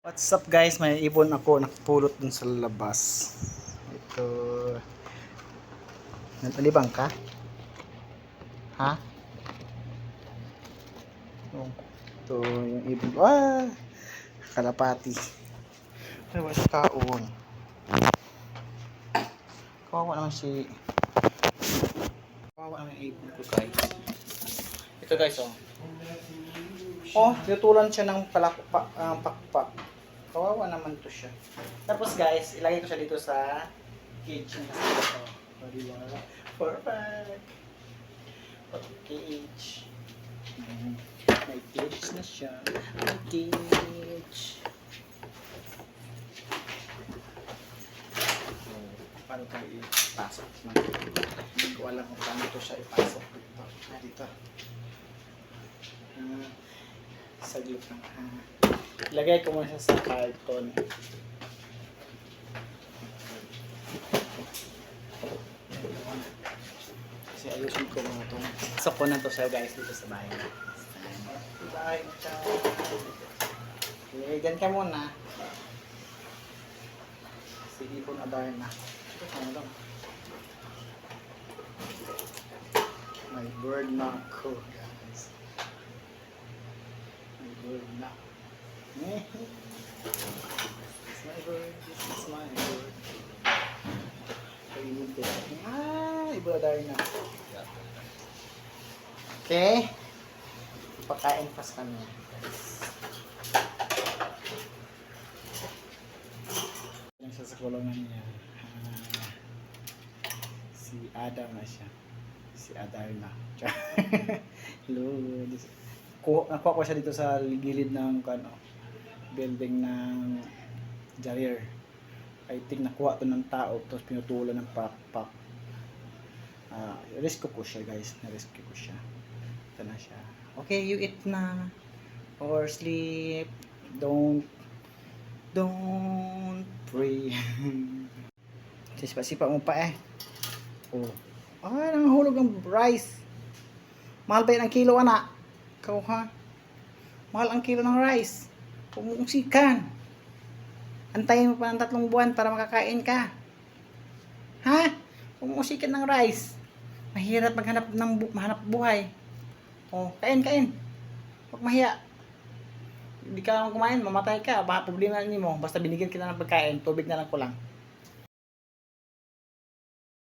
What's up guys? May ibon ako nakapulot dun sa labas. Ito. Nalibang ka? Ha? Oh, Ito yung ibon. Ah! Kalapati. Siya kaon. Kawawa naman si... Kawawa naman yung ibon ko guys. Ito guys oh. Oh, tinutulan siya ng palak pa, ah, pakpak. Kawawa naman to siya. Tapos guys, ilagay ko siya dito sa cage niya kasi ito. O, di ba? Perfect. Pag cage. Mm, May cage na siya. May cage. So, paano tayo ipasok? Hindi ko alam kung paano to siya ipasok dito. Dito. Ah, saglit lang ha. Ilagay ko muna siya sa carton. Kasi ayusin ko muna itong so ko na to siya guys dito sa bahay. Na siya. Okay, dyan ka muna. Sige po na bahay na. Ano lang. May bird na ako guys. My bird na. This is my bird. This is my bird. Pag-ibig ko. Dahil na. Okay. Pagkain pas kami. Yan siya sa kulungan niya. Ah, si Adam na siya. Si Adarna. Hello. Nakuha ko siya dito sa gilid ng ano, building ng Jarir. I think nakuha to ng tao tapos pinutulan ng pakpak. Ah, rescue ko siya guys, na-rescue ko siya. Ito na siya. Okay, you eat na or sleep. Don't don't pray. Sisipa-sipa mo pa eh. Oh. Ah, nanghulog ang rice. Mahal ba yan ang kilo, anak? Ikaw ha? Mahal ang kilo ng rice. Pumusikan. Antayin mo pa ng tatlong buwan para makakain ka. Ha? Pumusikan ng rice. Mahirap maghanap ng bu- mahanap buhay. Oh, kain, kain. Huwag mahiya. Hindi ka naman kumain, mamatay ka. Baka problema ni mo. Basta binigyan kita ng pagkain, tubig na lang ko lang.